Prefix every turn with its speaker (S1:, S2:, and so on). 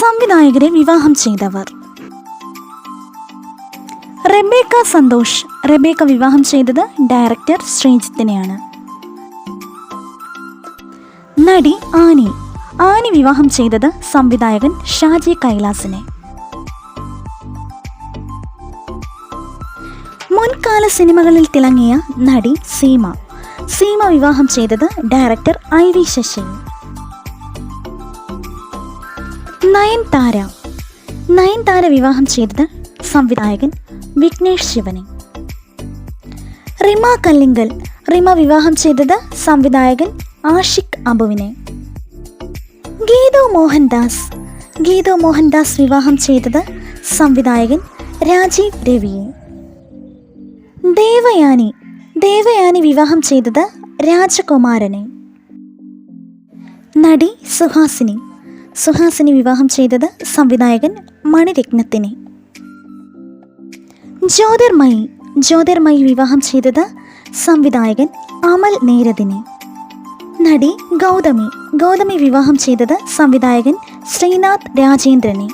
S1: സംവിധായകരെ വിവാഹം ചെയ്തവർ. Rebecca Santhosh. Rebecca വിവാഹം ചെയ്തത് ഡയറക്ടർ ശ്രീജിത്തിനെയാണ്. നടി ആനി. ആനി വിവാഹം ചെയ്തത് സംവിധായകൻ ഷാജി കൈലാസിനെ. മുൻകാല സിനിമകളിൽ തിളങ്ങിയ നടി സീമ. സീമ വിവാഹം ചെയ്തത് director I V Sasi Nayanthara. Nayanthara വിവാഹം ചെയ്തത് സംവിധായകൻ വിഘ്നേഷ് ശിവനെ. റിമ കല്ലിങ്കൽ. റിമ വിവാഹം ചെയ്തത് സംവിധായകൻ ആഷിഖ് അബുവിനെ. ഗീതു മോഹൻദാസ്. ഗീതു മോഹൻദാസ് വിവാഹം ചെയ്തത് സംവിധായകൻ രാജീവ് രവിയെ. ദേവയാനി. ദേവയാനി വിവാഹം ചെയ്തത് രാജകുമാരനെ. നടി സുഹാസിനി. സുഹാസിനി വിവാഹം ചെയ്തത് സംവിധായകൻ മണിരത്നത്തിനെ. ജ്യോതിർമയി ജ്യോതിർമയി വിവാഹം ചെയ്തത് സംവിധായകൻ അമൽ നേരദിനെ. നടി ഗൗതമി ഗൗതമി വിവാഹം ചെയ്തത് സംവിധായകൻ ശ്രീനാഥ് രാജേന്ദ്രനെ.